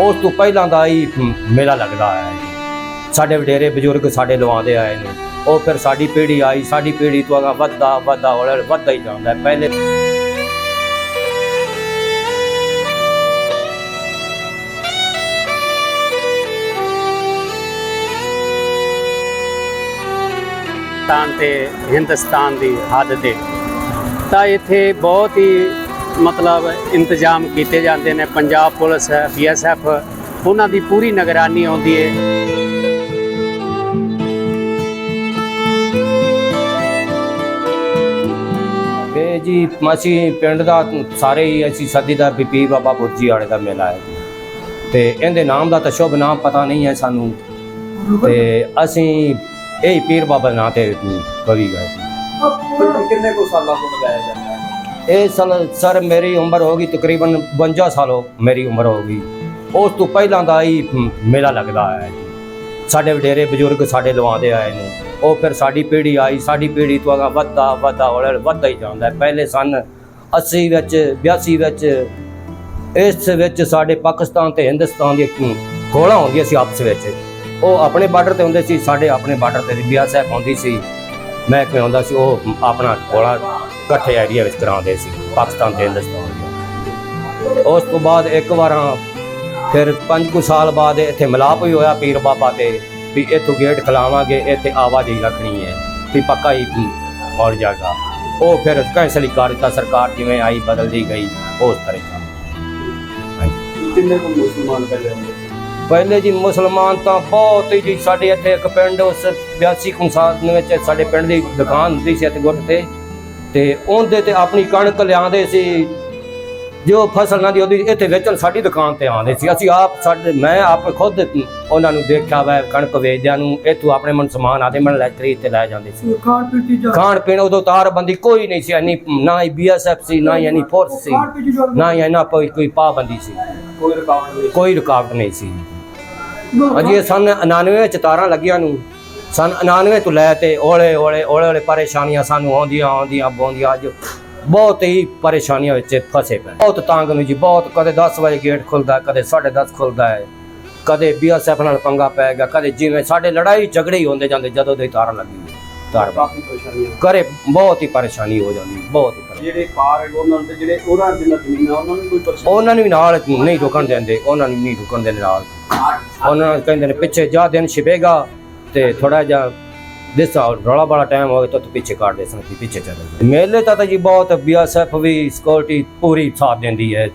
ਉਸ ਤੋਂ ਪਹਿਲਾਂ ਦਾ ਹੀ ਮੇਲਾ ਲੱਗਦਾ ਆਇਆ ਹੈ ਸਾਡੇ ਵਡੇਰੇ ਬਜ਼ੁਰਗ ਸਾਡੇ ਲਵਾਉਂਦੇ ਆਏ ਨੇ। ਉਹ ਫਿਰ ਸਾਡੀ ਪੀੜ੍ਹੀ ਆਈ, ਸਾਡੀ ਪੀੜ੍ਹੀ ਤੋਂ ਅਗਾ ਵੱਧਦਾ ਵੱਧਦਾ ਹੌਲੀ ਵੱਧਦਾ ਹੀ ਜਾਂਦਾ ਪਹਿਲੇ ਪਾਕਿਸਤਾਨ ਤੇ ਹਿੰਦੁਸਤਾਨ ਦੀ ਹੱਦ ਤੇ। ਤਾਂ ਇੱਥੇ ਬਹੁਤ ਹੀ ਮਤਲਬ ਇੰਤਜ਼ਾਮ ਕੀਤੇ ਜਾਂਦੇ ਨੇ। ਪੰਜਾਬ ਪੁਲਿਸ ਹੈ ਬੀਐਸਐਫ ਉਹਨਾਂ ਦੀ ਪੂਰੀ ਨਿਗਰਾਨੀ ਆਉਂਦੀ ਹੈ ਇਹ ਜੀ ਅਸੀਂ ਪਿੰਡ ਦਾ ਸਾਰੇ ਹੀ ਅਸੀਂ ਸੱਦੀ ਦਾ ਬੀਬੀ ਬਾਬਾ ਬੁਰਜੀ ਵਾਲੇ ਦਾ ਮੇਲਾ ਹੈ। ਤੇ ਇਹਦੇ ਨਾਮ ਦਾ ਤਾਂ ਸ਼ੁਭ ਨਾਮ ਪਤਾ ਨਹੀਂ ਹੈ ਸਾਨੂੰ। ਤੇ ਅਸੀਂ ਇਹ ਹੀ ਪੀਰ ਬਾਬਾ ਨਾਂ ਤੇ ਕਵੀ ਗਏ ਸੀ। ਕਿੰਨੇ ਕੋ ਸਾਲਾਂ ਤੋਂ ਲਗਾਇਆ ਜਾਂਦਾ ਹੈ? ਇਹ ਸਾਲ ਸਰ ਮੇਰੀ ਉਮਰ ਹੋ ਗਈ ਤਕਰੀਬਨ 52 ਸਾਲ ਹੋ ਮੇਰੀ ਉਮਰ ਹੋ ਗਈ। ਉਸ ਤੋਂ ਪਹਿਲਾਂ ਦਾ ਹੀ ਮੇਲਾ ਲੱਗਦਾ ਆਇਆ ਹੈ ਸਾਡੇ ਵਡੇਰੇ ਬਜ਼ੁਰਗ ਸਾਡੇ ਲਵਾਉਂਦੇ ਆਏ ਨੇ। ਉਹ ਫਿਰ ਸਾਡੀ ਪੀੜ੍ਹੀ ਆਈ, ਸਾਡੀ ਪੀੜ੍ਹੀ ਤੋਂ ਅਗਾ ਵੱਧਦਾ ਵੱਧਦਾ ਹੌਲੀ ਵੱਧਦਾ ਹੀ ਜਾਂਦਾ। ਪਹਿਲੇ ਸਨ 80 ਵਿੱਚ 82 ਵਿੱਚ, ਇਸ ਵਿੱਚ ਸਾਡੇ ਪਾਕਿਸਤਾਨ ਤੇ ਹਿੰਦੁਸਤਾਨ ਦੀ ਗੋਲਾਂ ਹੁੰਦੀਆਂ ਸੀ ਆਪਸ ਵਿੱਚ। ਉਹ ਆਪਣੇ ਬਾਰਡਰ ਤੇ ਹੁੰਦੇ ਸੀ, ਸਾਡੇ ਆਪਣੇ ਬਾਰਡਰ ਤੇ ਬਿਆ ਸਾਹਿਬ ਹੁੰਦੀ ਸੀ। ਮੈਂ ਕਿਹਾ ਸੀ, ਉਹ ਆਪਣਾ ਗੋਲਾ ਇਕੱਠੇ ਏਰੀਆ ਵਿੱਚ ਕਰਾਉਂਦੇ ਸੀ ਪਾਕਿਸਤਾਨ ਤੇ ਹਿੰਦੁਸਤਾਨ ਦੇ। ਉਸ ਤੋਂ ਬਾਅਦ ਇੱਕ ਵਾਰਾਂ ਫਿਰ ਪੰਜ ਕੁ ਸਾਲ ਬਾਅਦ ਇੱਥੇ ਮਿਲਾਪ ਵੀ ਹੋਇਆ ਪੀਰ ਬਾਬਾ ਤੇ ਵੀ ਇੱਥੋਂ ਗੇਟ ਖਲਾਵਾਂਗੇ ਇੱਥੇ ਆਵਾਜਾਈ ਰੱਖਣੀ ਹੈ ਵੀ ਪੱਕਾ ਹੀ ਔਰ ਜਾਗਾ ਉਹ ਫਿਰ ਕੈਂਸਲ ਕਰ ਦਿੱਤਾ ਸਰਕਾਰ ਜਿਵੇਂ ਆਈ ਬਦਲਦੀ ਗਈ ਉਸ ਤਰੀਕਾ ਕਿੰਨੇ ਕੋ ਮੁਸਲਮਾਨ ਪਹਿਲੇ ਹੁੰਦੇ ਸੀ? ਪਹਿਲੇ ਜੀ ਮੁਸਲਮਾਨ ਤਾਂ ਬਹੁਤ ਹੀ ਜੀ ਸਾਡੇ ਇੱਥੇ ਇੱਕ ਪਿੰਡ ਉਸ 82 ਕੁੰਸਾਦ ਦੇ ਵਿੱਚ ਸਾਡੇ ਪਿੰਡ ਦੀ ਦੁਕਾਨ ਹੁੰਦੀ ਸੀ ਇੱਥੇ ਗੁੱਟ ਤੇ। ਤੇ ਉਹਦੇ ਤੇ ਆਪਣੀ ਕਣਕ ਲਿਆਉਂਦੇ ਸੀ। ਜੋ ਫਸਲ ਨਾ ਦੀ ਉਹਦੀ ਇੱਥੇ ਵੇਚਣ ਸਾਡੀ ਦੁਕਾਨ ਤੇ ਆਉਂਦੇ ਸੀ। ਅਸੀਂ ਆਪ ਸਾਡੇ ਮੈਂ ਆਪ ਖੁਦ ਉਹਨਾਂ ਨੂੰ ਦੇਖਿਆ ਵਾ ਕਣਕ ਵੇਚਦਿਆਂ ਨੂੰ ਇੱਥੋਂ ਆਪਣੇ ਮਨ ਸਮਾਨ ਆਦੇ ਮਨ ਲੈ ਖਰੀਦ ਤੇ ਲੈ ਜਾਂਦੇ ਸੀ। ਖਾਣ ਪੀਣ ਦੀ ਚੀਜ਼ਾਂ ਖਾਣ ਪੀਣ ਉਦੋਂ ਤਾਰਬੰਦੀ ਕੋਈ ਨਹੀਂ ਸੀ ਇੰਨੀ ਨਾ ਹੀ ਬੀਐਸਐਫ ਸੀ ਨਾ ਹੀ ਇੰਨੀ ਫੋਰਸ ਸੀ ਖਾਣ ਪੀਣ ਦੀ ਚੀਜ਼ਾਂ ਨਾ ਹੀ ਇੰਨਾ ਕੋਈ ਕੋਈ ਪਾਬੰਦੀ ਸੀ। ਕੋਈ ਰੁਕਾਵਟ ਨਹੀਂ ਕੋਈ ਰੁਕਾਵਟ ਨਹੀਂ ਸੀ। ਅਜੀ ਸਨ 99 ਵਿੱਚ ਤਾਰਾਂ ਲੱਗੀਆਂ ਨੂੰ। ਸਨ 99 ਤੋਂ ਲੈ ਤੇ ਓਲੇ ਓਲੇ ਓਲੇ ਓਲੇ ਪਰੇਸ਼ਾਨੀਆਂ ਸਾਨੂੰ ਆਉਂਦੀਆਂ ਆਉਂਦੀਆਂ ਬੋਂਦੀਆਂ ਅੱਜ ਬਹੁਤ ਹੀ ਪਰੇਸ਼ਾਨੀਆਂ ਵਿੱਚ ਫਸੇ ਪਏ। ਬਹੁਤ ਤੰਗ ਨੂੰ ਜੀ ਬਹੁਤ ਕਦੇ 10 ਵਜੇ ਗੇਟ ਖੁੱਲਦਾ ਕਦੇ 10:30 ਖੁੱਲਦਾ ਹੈ। ਕਦੇ ਬੀਐਸਐਫ ਨਾਲ ਪੰਗਾ ਪੈ ਗਿਆ ਕਦੇ ਜਿਵੇਂ ਸਾਡੇ ਲੜਾਈ ਝਗੜੇ ਹੀ ਹੁੰਦੇ ਜਾਂਦੇ ਜਦੋਂ ਦੇ ਤਾਰਾਂ ਲੱਗੀ ਤਾਰ ਪਰੇਸ਼ਾਨੀਆਂ ਕਰੇ ਬਹੁਤ ਹੀ ਪਰੇਸ਼ਾਨੀ ਹੋ ਜਾਂਦੀ ਬਹੁਤ ਹੀ। ਜਿਹੜੇ ਪਾਰ ਉਹਨਾਂ ਤੇ ਜਿਹੜੇ ਉਹਨਾਂ ਜਿੰਨਾ ਜ਼ਮੀਨਾਂ ਉਹਨਾਂ ਨੂੰ ਕੋਈ ਪਰੇਸ਼ਾਨੀ? ਉਹਨਾਂ ਨੂੰ ਵੀ ਨਾਲ ਨਹੀਂ ਰੁਕਣ ਦਿੰਦੇ ਉਹਨਾਂ ਨੂੰ ਨਹੀਂ ਰੁਕਣ ਦਿੰਦੇ ਨਾਲ। ਉਹਨਾਂ ਕਹਿੰਦੇ ਨੇ ਪਿੱਛੇ ਜਾ ਦਿਨ ਛਿਪੇਗਾ ਤੇ ਥੋੜਾ ਜਿਹਾ ਦਿਸਾ ਰੌਲਾ ਵਾਲਾ ਟਾਈਮ ਹੋਵੇ ਤਾਂ ਤੂੰ ਪਿੱਛੇ ਕੱਢ ਦੇ ਸਨ ਪਿੱਛੇ ਚੱਲ ਜਾ ਮੇਲੇ ਤਾਂ ਤਾਂ ਜੀ ਬਹੁਤ ਬੀਐਸਐਫ ਵੀ ਸਿਕਿਉਰਿਟੀ ਪੂਰੀ ਸਾਥ ਦਿੰਦੀ ਹੈ।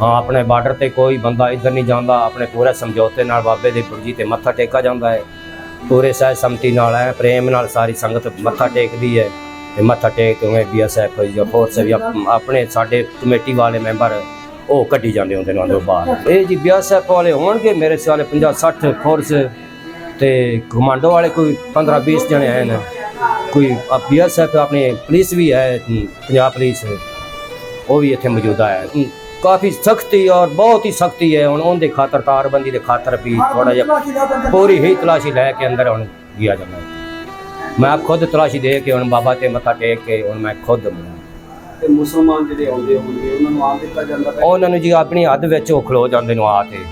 ਹਾਂ, ਆਪਣੇ ਬਾਰਡਰ ਤੇ ਕੋਈ ਬੰਦਾ ਇੱਧਰ ਨਹੀਂ ਜਾਂਦਾ, ਆਪਣੇ ਪੂਰੇ ਸਮਝੌਤੇ ਨਾਲ ਬਾਬੇ ਦੀ ਪੁਰਜੀ ਤੇ ਮੱਥਾ ਟੇਕਾ ਜਾਂਦਾ ਹੈ। ਪੂਰੇ ਸਹਿ ਸੰਮਤੀ ਨਾਲ ਹੈ, ਪ੍ਰੇਮ ਨਾਲ ਸਾਰੀ ਸੰਗਤ ਮੱਥਾ ਟੇਕਦੀ ਹੈ ਤੇ ਮੱਥਾ ਟੇਕ ਕੇ ਉਵੇਂ ਬੀਐਸਐਫ ਜਾਂ ਫੋਰਸ ਵੀ ਆਪਣੇ ਸਾਡੇ ਕਮੇਟੀ ਵਾਲੇ ਮੈਂਬਰ ਉਹ ਕੱਢੀ ਜਾਂਦੇ ਹੁੰਦੇ ਨੇ ਉਹਦੇ ਬਾਹਰ। ਇਹ ਜੀ ਬੀਐਸਐਫ ਵਾਲੇ ਹੋਣਗੇ ਮੇਰੇ ਸਿਆਲੇ 50 60 ਫੋਰਸ ਤੇ ਕਮਾਂਡੋ ਵਾਲੇ ਕੋਈ 15 20 ਜਣੇ ਆਏ ਨੇ। ਕੋਈ ਬੀਐਸਐਫ ਆਪਣੇ ਪੁਲਿਸ ਵੀ ਹੈ ਪੰਜਾਬ ਪੁਲਿਸ। ਉਹ ਵੀ ਇੱਥੇ ਮੌਜੂਦਾ ਹੈ ਕਾਫੀ ਸਖਤੀ ਔਰ ਬਹੁਤ ਹੀ ਸਖਤੀ ਹੈ। ਹੁਣ ਉਹਦੇ ਖਾਤਰ ਤਾਰਬੰਦੀ ਦੇ ਖਾਤਰ ਵੀ ਥੋੜਾ ਜਿਹਾ ਪੂਰੀ ਹੀ ਤਲਾਸ਼ੀ ਲੈ ਕੇ ਅੰਦਰ ਹੁਣ ਗਿਆ ਜਾਂਦਾ। ਹੈ ਮੈਂ ਆਪ ਖੁਦ ਤਲਾਸ਼ੀ ਦੇ ਕੇ ਹੁਣ ਬਾਬਾ ਤੇ ਮੱਥਾ ਟੇਕ ਕੇ ਹੁਣ ਮੈਂ ਖੁਦ ਤੇ ਮੁਸਲਮਾਨ ਜਿਹੜੇ ਆਉਂਦੇ ਹੋਣਗੇ ਉਹਨਾਂ ਨੂੰ ਆਮ ਦਿੱਤਾ ਜਾਂਦਾ ਹੈ? ਉਹਨਾਂ ਨੂੰ ਜੀ ਆਪਣੀ ਹੱਦ ਵਿੱਚ ਉਹ ਖਲੋ ਜਾਂਦੇ ਨੇ ਆ ਕੇ।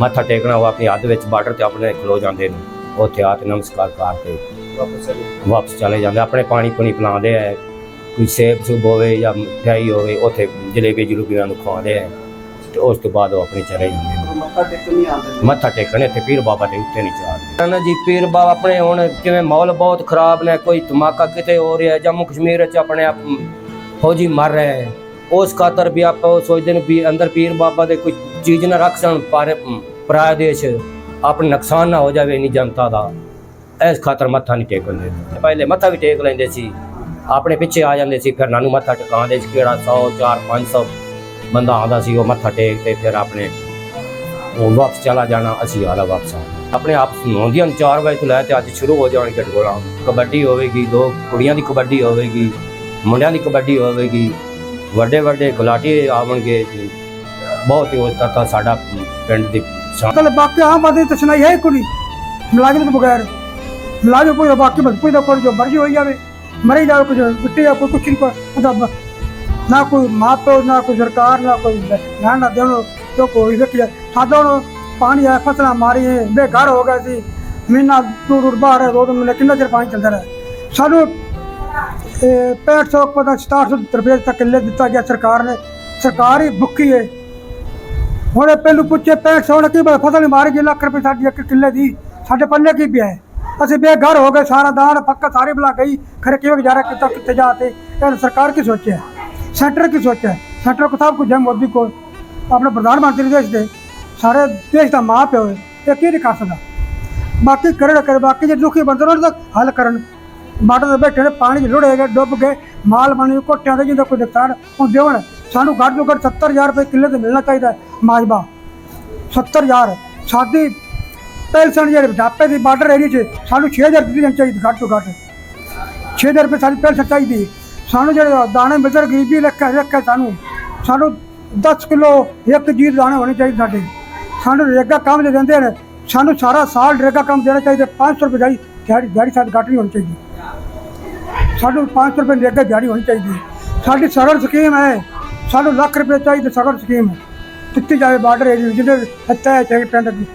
ਮੱਥਾ ਟੇਕਣਾ ਉਹ ਆਪਣੀ ਹੱਦ ਵਿੱਚ ਬਾਰਡਰ ਤੇ ਆਪਣੇ ਖਲੋ ਜਾਂਦੇ ਨੇ। ਉੱਥੇ ਆ ਕੇ ਨਮਸਕਾਰ ਕਰਕੇ ਵਾਪਸ ਚਲੇ ਵਾਪਸ ਚਲੇ ਜਾਂਦੇ। ਆਪਣੇ ਪਾਣੀ ਪੁਣੀ ਪਿਲਾਉਂਦੇ ਆ। ਕੋਈ ਸੇਬ ਸੂਬ ਹੋਵੇ ਜਾਂ ਮਠਿਆਈ ਹੋਵੇ ਉੱਥੇ ਜਲੇਬੀ ਜਲੂਬੀਆਂ ਨੂੰ ਖਵਾਉਂਦੇ ਆ। ਤੇ ਉਸ ਤੋਂ ਬਾਅਦ ਉਹ ਆਪਣੀ ਚਲੇ ਜਾਂਦੇ ਮੱਥਾ ਟੇਕਣ ਨਹੀਂ ਆਉਂਦੇ। ਮੱਥਾ ਟੇਕਣੇ ਤੇ ਪੀਰ ਬਾਬਾ ਦੇ ਉੱਤੇ ਨਹੀਂ ਚਾੜਦੇ। ਨਾ ਜੀ ਪੀਰ ਬਾਬਾ ਆਪਣੇ ਹੁਣ ਜਿਵੇਂ ਮਾਹੌਲ ਬਹੁਤ ਖਰਾਬ ਨੇ ਕੋਈ ਧਮਾਕਾ ਕਿਤੇ ਹੋ ਰਿਹਾ ਜੰਮੂ ਕਸ਼ਮੀਰ ਵਿੱਚ ਆਪਣੇ ਆਪ ਫੌਜੀ ਮਰ ਰਹੇ ਹੈ ਉਸ ਖਾਤਰ ਵੀ ਆਪਾਂ ਉਹ ਸੋਚਦੇ ਨੇ ਵੀ ਅੰਦਰ ਪੀਰ ਬਾਬਾ ਦੇ ਕੋਈ ਚੀਜ਼ ਨਾ ਰੱਖ ਸਣ ਪਰ ਪਰਾਇਆ ਦੇਸ਼। ਆਪਣੇ ਨੁਕਸਾਨ ਨਾ ਹੋ ਜਾਵੇ ਇਨੀ ਜਨਤਾ ਦਾ। ਇਸ ਖਾਤਰ ਮੱਥਾ ਨਹੀਂ ਟੇਕਣ ਦਿੰਦੇ। ਪਹਿਲੇ ਮੱਥਾ ਵੀ ਟੇਕ ਲੈਂਦੇ ਸੀ। ਆਪਣੇ ਪਿੱਛੇ ਆ ਜਾਂਦੇ ਸੀ, ਫਿਰ ਨਾਨੂੰ ਮੱਥਾ ਟਿਕਾਉਂਦੇ ਸੀ, ਕਿਹੜਾ 100 4 500 ਬੰਦਾ ਆਉਂਦਾ ਸੀ, ਉਹ ਮੱਥਾ ਟੇਕ ਤੇ ਫਿਰ ਆਪਣੇ ਉਹ ਵਾਪਸ ਚਲਾ ਜਾਣਾ, ਅਸੀਂ ਆਲਾ ਵਾਪਸ ਆਉਣਾ। ਆਪਣੇ ਆਪ ਹੁੰਦੀਆਂ 4 ਵਜੇ ਤੋਂ ਲੈ ਤੇ ਅੱਜ ਸ਼ੁਰੂ ਹੋ ਜਾਣਗੇ ਗੋਲਾ ਕਬੱਡੀ ਹੋਵੇਗੀ, ਦੋ ਕੁੜੀਆਂ ਦੀ ਕਬੱਡੀ ਹੋਵੇਗੀ, ਮੁੰਡਿਆਂ ਦੀ ਕਬੱਡੀ ਹੋਵੇਗੀ। ਵੱਡੇ ਵੱਡੇ ਗੁਲਾਟੀ ਆਵਣਗੇ ਬਹੁਤ ਹੀ ਉਸ ਤੱਕ ਸਾਡਾ ਪਿੰਡ ਦੀ ਸ਼ਾਨ ਕੱਲ ਬਾਕੀ ਆਮ ਆਦਮੀ ਤਾਂ ਸੁਣਾਈ ਹੈ ਕੋਈ ਮੁਲਾਜ਼ਮ ਤੋਂ ਬਗੈਰ। ਮੁਲਾਜ਼ਮ ਕੋਈ ਬਾਕੀ ਬਸ ਕੋਈ ਨਾ ਕੋਈ ਜੋ ਮਰਜ਼ੀ ਹੋਈ ਜਾਵੇ। ਮਰੀ ਜਾਵੇ ਕੁਝ ਗੁੱਟੇ ਜਾਂ ਕੋਈ, ਕੁਛ ਨਹੀਂ ਕੋਈ। ਉਹਦਾ ਬ- ਨਾ ਕੋਈ ਮਾਪੇ, ਨਾ ਕੋਈ ਸਰਕਾਰ, ਨਾ ਕੋਈ ਨਾ ਨਾ ਦੇਣੋ, ਜੋ ਕੋਈ ਸਾਡਾ ਪਾਣੀ ਆਇਆ ਫਸਲਾਂ ਮਾਰੀ ਬੇਘਰ ਹੋ ਗਏ ਸੀ। ਮਹੀਨਾ ਦੂਰ ਦੂਰ ਬਾਹਰ ਦੋ ਮਹੀਨੇ ਕਿੰਨਾ ਚਿਰ ਪਾਣੀ ਚੱਲਦਾ ਰਿਹਾ। ਸਾਨੂੰ, ਇਹ 6500 ਪਤਾ 6700 ਰੁਪਏ ਤੱਕ ਕਿੱਲੇ ਦਿੱਤਾ ਗਿਆ ਸਰਕਾਰ ਨੇ। ਸਰਕਾਰ ਹੀ ਭੁੱਖੀ ਹੈ ਹੁਣ ਇਹ ਪਹਿਲੂ ਪੁੱਛੇ 6500 ਨੇ ਕੀ ਪਤਾ ਫਸਲ ਹੀ ਮਾਰ ਗਈ, ਲੱਖ ਰੁਪਏ ਸਾਡੀ ਇੱਕ ਕਿੱਲੇ ਦੀ, ਸਾਡੇ ਪੱਲੇ ਕੀ ਪਿਆ ਹੈ? ਅਸੀਂ ਬੇਘਰ ਹੋ ਗਏ, ਸਾਰਾ ਦਾਨ ਪੱਕਾ ਸਾਰੀ ਬਲਾ ਗਈ, ਖਰੇ ਕਿਵੇਂ ਗੁਜ਼ਾਰਾ ਕੀਤਾ ਕਿੱਥੇ ਜਾਤੇ ਇਹ ਸਰਕਾਰ ਕੀ ਸੋਚਿਆ? ਸੈਂਟਰ ਕੀ ਸੋਚਿਆ? ਸੈਂਟਰ ਕੋ ਸਭ ਕੁਝ ਹੈ ਮੋਦੀ ਕੋਲ, ਆਪਣੇ ਪ੍ਰਧਾਨ ਮੰਤਰੀ ਦੇਸ਼ ਦੇ, ਸਾਰੇ ਦੇਸ਼ ਦਾ ਮਾਂ ਪਿਓ ਹੈ, ਇਹ ਕੀ ਨਹੀਂ ਕਰ ਸਕਦਾ? ਬਾਕੀ ਕਰਨ ਕਰ, ਬਾਕੀ ਜੇ ਦੁਖੀ ਬੰਦੇ ਨੇ ਉਹਨਾਂ ਦਾ ਹੱਲ ਕਰਨ। ਬਾਰਡਰ ਤੇ ਬੈਠੇ ਨੇ, ਪਾਣੀ 'ਚ ਲੁੜੇ ਗਏ, ਡੁੱਬ ਗਏ ਮਾਲ ਬਣੀ ਕੋਟਿਆਂ ਦੇ ਜਿੰਦਾ ਕੋਈ ਨੁਕਸਾਨ ਉਹ ਦੇਵਣ ਸਾਨੂੰ ਘੱਟ ਤੋਂ ਘੱਟ 70000 ਰੁਪਏ ਕਿੱਲੇ ਤੇ ਮਿਲਣਾ ਚਾਹੀਦਾ ਹੈ ਮਾਜਬਾ 70000 ਸਾਡੀ ਪੈਨਸ਼ਨ ਜਿਹੜੇ ਢਾਪੇ ਦੀ ਬਾਰਡਰ ਏਰੀਆ 'ਚ ਸਾਨੂੰ 6000 ਦਿੱਤੀ ਜਾਣੀ ਚਾਹੀਦੀ ਘੱਟ ਤੋਂ ਘੱਟ 6000 ਰੁਪਏ ਸਾਡੀ ਪੈਨਸ਼ਨ ਚਾਹੀਦੀ ਸਾਨੂੰ ਜਿਹੜੇ ਦਾਣੇ ਮਿਲਦੇ ਗਰੀਬੀ ਲੱਖਾਂ ਲੱਖਾਂ ਸਾਨੂੰ ਸਾਨੂੰ 10 ਕਿਲੋ ਇੱਕ ਜੀ ਦੇ ਦਾਣੇ ਹੋਣੇ ਚਾਹੀਦੇ ਸਾਡੇ ਸਾਨੂੰ ਰੇਗਾ ਕੰਮ ਦੇ ਦਿੰਦੇ ਨੇ ਸਾਨੂੰ ਸਾਰਾ ਸਾਲ ਰੇਗਾ ਕੰਮ ਦੇਣਾ ਚਾਹੀਦਾ 500 ਰੁਪਏ ਦੀ ਦਿਹਾੜੀ ਦਿਹਾੜੀ ਸਾਡੀ ਘੱਟ ਨਹੀਂ ਹੋਣੀ ਚਾਹੀਦੀ ਸਾਨੂੰ 500 ਰੁਪਏ ਰੇਗਾ ਦਿਹਾੜੀ ਹੋਣੀ ਚਾਹੀਦੀ ਸਾਡੀ ਸਰਲ ਸਕੀਮ ਹੈ ਸਾਨੂੰ ਲੱਖ ਰੁਪਏ ਚਾਹੀਦੇ ਸਰਲ ਸਕੀਮ। ਦਿੱਤੀ ਜਾਵੇ ਬਾਰਡਰ ਏਰੀਆ ਜਿਹਦੇ ਹੱਤਾ ਚਾਹੀਏ ਪਿੰਡ ਦੀ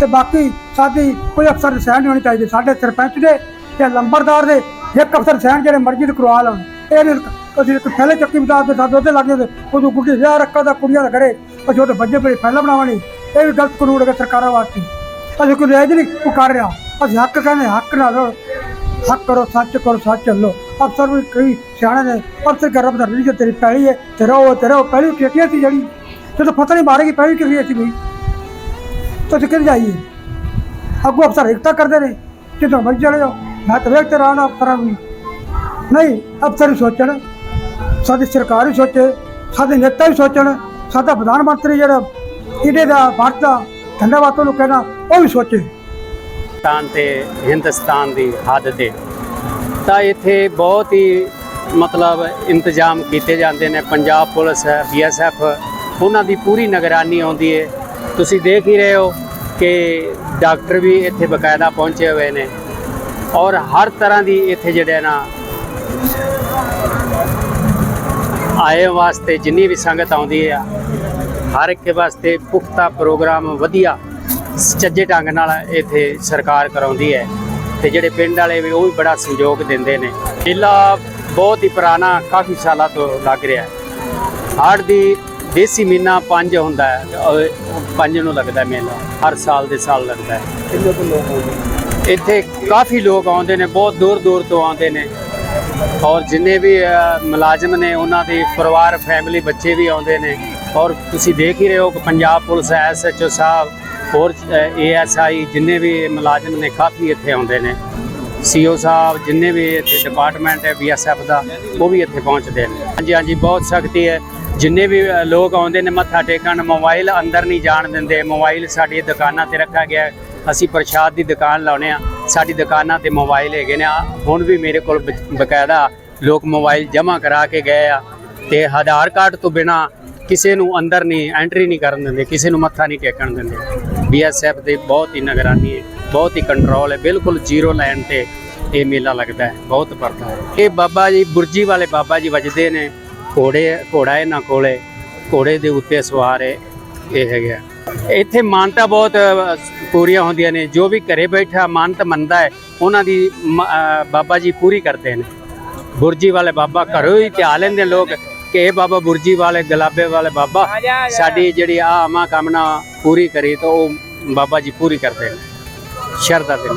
ਤੇ ਬਾਕੀ ਸਾਡੀ ਕੋਈ ਅਫਸਰ ਸਹਿਣ ਨਹੀਂ ਹੋਣੀ ਚਾਹੀਦੀ। ਸਾਡੇ ਸਰਪੰਚ ਦੇ ਤੇ ਲੰਬਰਦਾਰ ਦੇ ਇੱਕ ਅਫਸਰ ਸਹਿਣ ਜਿਹੜੇ ਮਰਜ਼ੀ ਦੇ ਕਰਵਾ ਲੈਣ। ਇਹ ਨਹੀਂ ਅਸੀਂ ਇੱਕ ਥੈਲੇ ਚੱਕੀ ਬਤਾ ਦੇ ਸਾਡੇ ਉਹਦੇ ਲੱਗੇ ਤੇ ਉਹ ਗੁੱਡੀ ਵਿਆਹ ਰੱਖਾ ਦਾ ਕੁੜੀਆਂ ਦਾ ਘਰੇ। ਅਸੀਂ ਉਹਦੇ ਬੱਜੇ ਪਏ ਫੈਲਾ ਬਣਾਵਣੀ ਇਹ ਵੀ ਗਲਤ ਕਾਨੂੰਨ ਹੈ ਸਰਕਾਰਾਂ ਵਾਸਤੇ। ਅਸੀਂ ਕੋਈ ਰਾਜ ਨਹੀਂ ਉਹ ਕਰ ਰਿਹਾ ਅਸੀਂ ਹੱਕ ਕਹਿੰਦੇ ਹੱਕ ਨਾਲ ਰਹੋ। ਹੱਕ ਕਰੋ, ਸੱਚ ਕਰੋ, ਸੱਚ ਚੱਲੋ। ਅਫਸਰ ਵੀ ਕਈ ਸਿਆਣੇ ਨੇ ਅਫਸਰ ਕਰ ਰੱਬ ਦਾ ਰਿਲੀਜਨ ਤੇਰੀ ਪੈਲੀ ਹੈ ਤੇ ਰਹੋ ਤੇ ਰਹੋ ਪਹਿਲੀ ਕਿਹੜੀ ਸੀ ਜਿਹੜੀ। ਜਦੋਂ ਪਤਾ ਨਹੀਂ ਮਾਰੇਗੀ ਪਹਿਲੀ ਕਿਹੜੀ ਸੀ ਵੀ ਤਾਂ ਕਿੱਥੇ ਜਾਈਏ? ਅੱਗੋਂ ਅਫਸਰ ਇਕਤਾ ਕਰਦੇ ਨੇ, ਜਦੋਂ ਮਰਜ਼ੀ ਚਲੇ ਜਾਓ। ਮੈਂ ਤਾਂ ਵੇਖਤੇ ਰਹਾਂ ਅਫਸਰਾਂ ਨੂੰ ਨਹੀਂ, ਅਫਸਰ ਹੀ ਸੋਚਣ। ਸਾਡੀ ਸਰਕਾਰ ਵੀ ਸੋਚੇ, ਸਾਡੇ ਨੇਤਾ ਵੀ ਸੋਚਣ। ਸਾਡਾ ਪ੍ਰਧਾਨ ਮੰਤਰੀ ਜਿਹੜਾ, ਇਹਦੇ ਦਾ, ਭਾਰਤ ਦਾ, ਧੰਨਵਾਦ ਨੂੰ ਕਹਿਣਾ, ਉਹ ਵੀ ਸੋਚੇ। ਪਾਕਿਸਤਾਨ ਤੇ ਹਿੰਦੁਸਤਾਨ ਦੀ ਹੱਦ ਤੇ ਤਾਂ ਇੱਥੇ ਬਹੁਤ ਹੀ ਮਤਲਬ ਇੰਤਜ਼ਾਮ ਕੀਤੇ ਜਾਂਦੇ ਨੇ। ਪੰਜਾਬ ਪੁਲਿਸ ਹੈ ਬੀਐਸਐਫ, ਉਹਨਾਂ ਦੀ ਪੂਰੀ ਨਿਗਰਾਨੀ ਆਉਂਦੀ ਹੈ ਤੁਸੀਂ ਦੇਖ ਹੀ ਰਹੇ ਹੋ ਕਿ ਡਾਕਟਰ ਵੀ ਇੱਥੇ ਬਕਾਇਦਾ ਪਹੁੰਚੇ ਹੋਏ ਨੇ। ਔਰ ਹਰ ਤਰ੍ਹਾਂ ਦੀ ਇੱਥੇ ਜਿਹੜੇ ਨਾ ਆਏ ਵਾਸਤੇ ਜਿੰਨੀ ਵੀ ਸੰਗਤ ਆਉਂਦੀ ਹੈ ਹਰ ਇੱਕ ਵਾਸਤੇ ਪੁਖਤਾ ਪ੍ਰੋਗਰਾਮ ਵਧੀਆ ਚੱਜੇ ਢੰਗ ਨਾਲ ਇੱਥੇ ਸਰਕਾਰ ਕਰਾਉਂਦੀ ਹੈ ਤੇ ਜਿਹੜੇ ਪਿੰਡ ਵਾਲੇ ਵੀ ਉਹ ਵੀ ਬੜਾ ਸਹਿਯੋਗ ਦਿੰਦੇ ਨੇ। ਮੇਲਾ ਬਹੁਤ ਹੀ ਪੁਰਾਣਾ ਕਾਫੀ ਸਾਲਾਂ ਤੋਂ ਲੱਗ ਰਿਹਾ ਹੈ। ਹਾੜ ਦੀ ਦੇਸੀ ਮਹੀਨਾ ਪੰਜ ਹੁੰਦਾ ਹੈ ਪੰਜ ਨੂੰ ਲੱਗਦਾ ਮੇਲਾ। ਹਰ ਸਾਲ ਦੇ ਸਾਲ ਲੱਗਦਾ ਹੈ। ਕਿੰਨੇ ਕੁ ਲੋਕ ਹੋਣਗੇ ਇੱਥੇ ਕਾਫੀ ਲੋਕ ਆਉਂਦੇ ਨੇ ਬਹੁਤ ਦੂਰ ਦੂਰ ਤੋਂ ਆਉਂਦੇ ਨੇ। ਔਰ ਜਿੰਨੇ ਵੀ ਮੁਲਾਜ਼ਮ ਨੇ ਉਹਨਾਂ ਦੇ ਪਰਿਵਾਰ ਫੈਮਿਲੀ ਬੱਚੇ ਵੀ ਆਉਂਦੇ ਨੇ। ਔਰ ਤੁਸੀਂ ਦੇਖ ਹੀ ਰਹੇ ਹੋ ਕਿ ਪੰਜਾਬ ਪੁਲਿਸ ਐਸਐਚਓ ਸਾਹਿਬ ਹੋਰ ਏਐਸਆਈ ਜਿੰਨੇ ਵੀ ਮੁਲਾਜ਼ਮ ਨੇ, ਕਾਫੀ ਇੱਥੇ ਆਉਂਦੇ ਨੇ। ਸੀਓ ਸਾਹਿਬ ਜਿੰਨੇ ਵੀ ਇੱਥੇ ਡਿਪਾਰਟਮੈਂਟ ਹੈ ਬੀਐਸਐਫ ਦਾ, ਉਹ ਵੀ ਇੱਥੇ ਪਹੁੰਚਦੇ ਨੇ। ਹਾਂਜੀ ਹਾਂਜੀ, ਬਹੁਤ ਸਖਤੀ ਹੈ। ਜਿੰਨੇ ਵੀ ਲੋਕ ਆਉਂਦੇ ਨੇ, ਮੱਥਾ ਟੇਕਣ, ਮੋਬਾਈਲ ਅੰਦਰ ਨਹੀਂ ਜਾਣ ਦਿੰਦੇ। ਮੋਬਾਈਲ ਸਾਡੀ ਦੁਕਾਨਾਂ ਤੇ ਰੱਖਿਆ ਗਿਆ ਅਸੀਂ ਪ੍ਰਸ਼ਾਦ ਦੀ ਦੁਕਾਨ ਲਾਉਣੇ ਆ ਸਾਡੀ ਦੁਕਾਨਾਂ ਤੇ ਮੋਬਾਈਲ ਹੈਗੇ ਨੇ। ਹੁਣ ਵੀ ਮੇਰੇ ਕੋਲ ਬਕਾਇਦਾ ਲੋਕ ਮੋਬਾਈਲ ਜਮ੍ਹਾਂ ਕਰਾ ਕੇ ਗਏ ਆ। ਤੇ ਆਧਾਰ ਕਾਰਡ ਤੋਂ ਬਿਨਾ ਕਿਸੇ ਨੂੰ ਅੰਦਰ ਨਹੀਂ ਐਂਟਰੀ ਨਹੀਂ ਕਰਨ ਦਿੰਦੇ, ਕਿਸੇ ਨੂੰ ਮੱਥਾ ਨਹੀਂ ਟੇਕਣ ਦਿੰਦੇ। ਬੀਐਸਐਫ ਦੇ ਬਹੁਤ ਹੀ ਨਿਗਰਾਨੀ ਹੈ ਬਹੁਤ ਹੀ ਕੰਟਰੋਲ ਹੈ ਬਿਲਕੁਲ ਜ਼ੀਰੋ ਲਾਈਨ ਤੇ ਇਹ ਮੇਲਾ ਲੱਗਦਾ ਹੈ ਬਹੁਤ ਪਰਦਾ ਹੈ। ਇਹ ਬਾਬਾ ਜੀ ਬੁਰਜੀ ਵਾਲੇ ਬਾਬਾ ਜੀ ਵੱਜਦੇ ਨੇ ਘੋੜੇ ਘੋੜਾ ਇਹਨਾਂ ਕੋਲੇ ਘੋੜੇ ਦੇ ਉੱਤੇ ਸਵਾਰ ਹੈ ਇਹ ਹੈਗਾ ਇੱਥੇ ਮਾਨਤਾ ਬਹੁਤ ਪੂਰੀਆਂ ਹੁੰਦੀਆਂ ਨੇ ਜੋ ਵੀ ਘਰੇ ਬੈਠਾ ਮਾਨਤ ਮੰਨਦਾ ਹੈ ਉਹਨਾਂ ਦੀ ਬਾਬਾ ਜੀ ਪੂਰੀ ਕਰਦੇ ਨੇ। ਬੁਰਜੀ ਵਾਲੇ ਬਾਬਾ ਘਰੋਂ ਹੀ ਧਿਆ ਲੈਂਦੇ ਲੋਕ ਕਿ ਇਹ ਬਾਬਾ ਬੁਰਜੀ ਵਾਲੇ ਗਲਾਬੇ ਵਾਲੇ ਬਾਬਾ ਸਾਡੀ ਜਿਹੜੀ ਆ ਆਮਾ ਕਾਮਨਾ ਪੂਰੀ ਕਰੀ ਤਾਂ ਉਹ ਬਾਬਾ ਜੀ ਪੂਰੀ ਕਰਦੇ ਨੇ ਸ਼ਰਧਾ ਦੇ